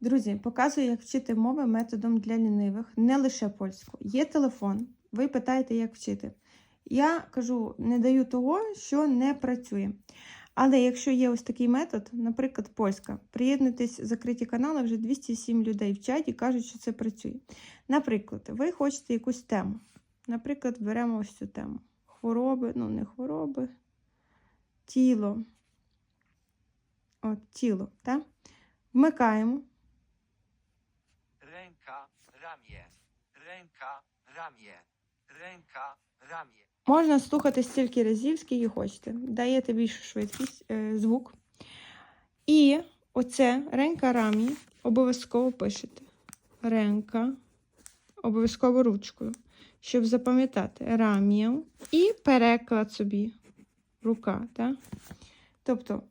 Друзі, показую, як вчити мови методом для лінивих, не лише польську. Є телефон, ви питаєте, як вчити. Я кажу, не даю того, що не працює. Але якщо є ось такий метод, наприклад, польська, приєднуйтесь закриті канали, вже 207 людей в чаті кажуть, що це працює. Наприклад, ви хочете якусь тему. Наприклад, беремо ось цю тему. Хвороби, ну не хвороби, тіло. От, тіло, так? Вмикаємо. Ramię. Ręka, ramię. Ręka, ramię. Можна слухати стільки разів, скільки хочете. Даєте більшу швидкість, е, звук. І оце ренка рамі обов'язково пишете. Ренка, обов'язково ручкою, щоб запам'ятати рамію і переклад собі. Рука, так? Тобто,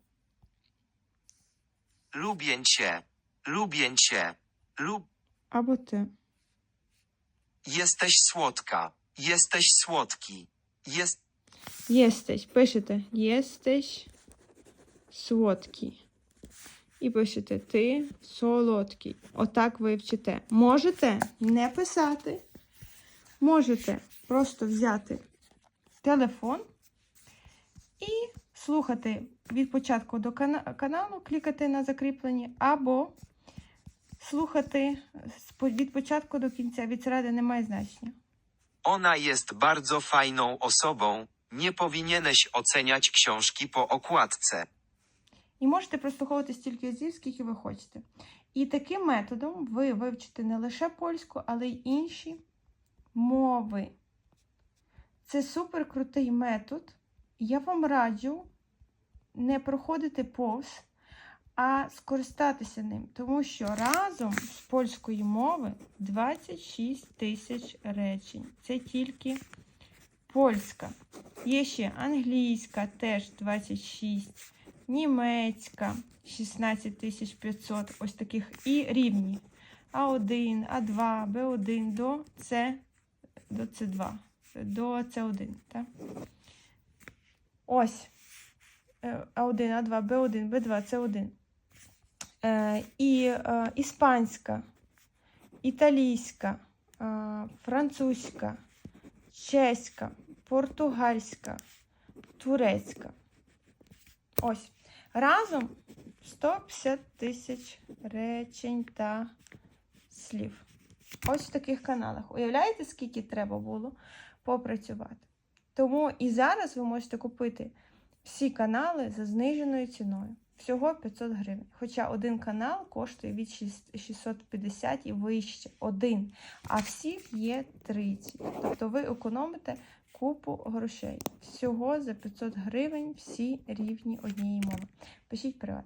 Lubię cię. Lubię cię. Lub... або ти. Jesteś słodka. Jesteś słodki. Jest... Єстесь. Пишете єстесь солодкий. І пишете ти солодкий. Отак ви вчите. Можете не писати. Можете просто взяти телефон і слухати від початку до каналу, клікати на закріплені, або слухати по- від початку до кінця. Від середини немає значення. Ona jest bardzo fajną osobą. Nie powinieneś oceniać książki po okładce. І можете прослуховувати стільки разів, скільки ви хочете. І таким методом ви вивчите не лише польську, але й інші мови. Це супер крутий метод. Я вам раджу не проходити повз, а скористатися ним, тому що разом з польської мови 26 тисяч речень. Це тільки польська. Є ще англійська, теж 26 німецька 16500, ось таких і рівні. А1, А2, Б1 до С до С2, до С1. Так? Ось Е, А1, А2, Б1, Б2, С1. Е, І е, іспанська, італійська, е, французька, чеська, португальська, турецька. Ось. Разом 150 тисяч речень та слів. Ось в таких каналах. Уявляєте, скільки треба було попрацювати? Тому і зараз ви можете купити всі канали за зниженою ціною. Всього 500 гривень. Хоча один канал коштує від 6- 650 і вище. Один. А всіх є 30. Тобто ви економите купу грошей. Всього за 500 гривень всі рівні однієї мови. Пишіть приват.